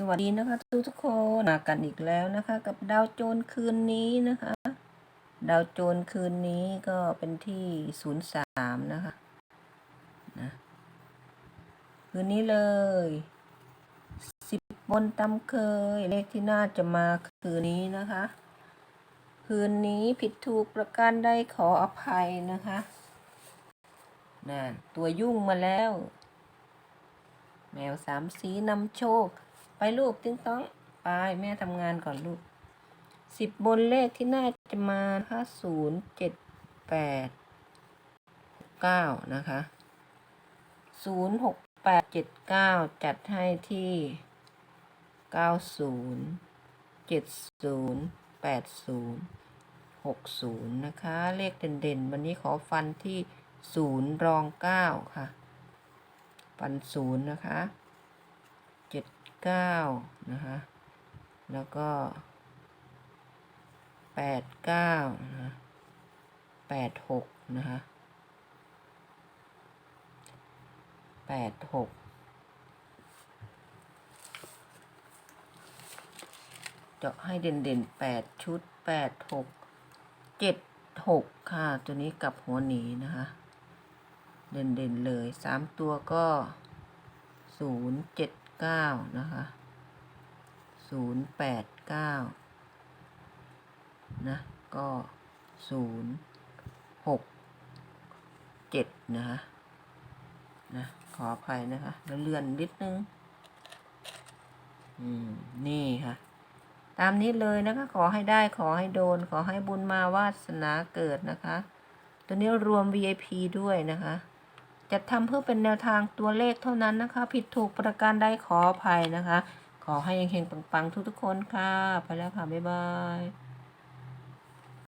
สวัสดีนะคะทุกทุกคนมากันอีกแล้วนะคะ กับดาวโจรคืนนี้นะคะ ดาวโจรคืนนี้ก็เป็นที่ศูนย์สามนะคะนะคืนนี้เลยสิบบนตำเคย เลขที่น่าจะมาคืนนี้นะคะ คืนนี้ผิดถูกประการใดขออภัยนะคะน่ะตัวยุ่งมาแล้ว แมวสามสีนำโชค ไปลูกติ้งต้อง ไป แม่ทำงานก่อนลูกสิบบนเลขที่น่าจะมานะคะศูนย์เจ็ดแปดเก้านะคะศูนย์หกแปดเจ็ดเก้าจัดให้ที่เก้าศูนย์เจ็ดศูนย์แปดศูนย์หกศูนย์นะคะ เลขเด่นๆ วันนี้ขอฟันที่ศูนย์รองเก้าค่ะ ฟันศูนย์นะคะ เจ็ดเก้านะคะแล้วก็แปดเก้านะคะแปดหกนะคะแปดหกเจาะให้เด่นเด่นแปดชุดแปดหกเจ็ดหกค่ะ ตัวนี้กับหัวหนีนะคะ เด่นเด่นๆเลยสามตัวก็ศูนย์เจ็ด เก้านะคะศูนย์แปดเก้านะก็ศูนย์หกเจ็ดนะคะนะขออภัยนะคะ แล้วเลื่อนนิดนึง อืม นี่ค่ะ ตามนี้เลยนะคะ ขอให้ได้ขอให้โดน ขอให้บุญมาวาสนาเกิดนะคะ ตัวนี้รวม VIP ด้วยนะคะ จะทำเพื่อเป็นแนวทางตัวเลขเท่านั้นนะคะ ผิดถูกประการใดขออภัยนะคะ ขอให้เฮงๆปังๆ ทุกๆคนค่ะ ไปแล้วค่ะ บ๊ายบาย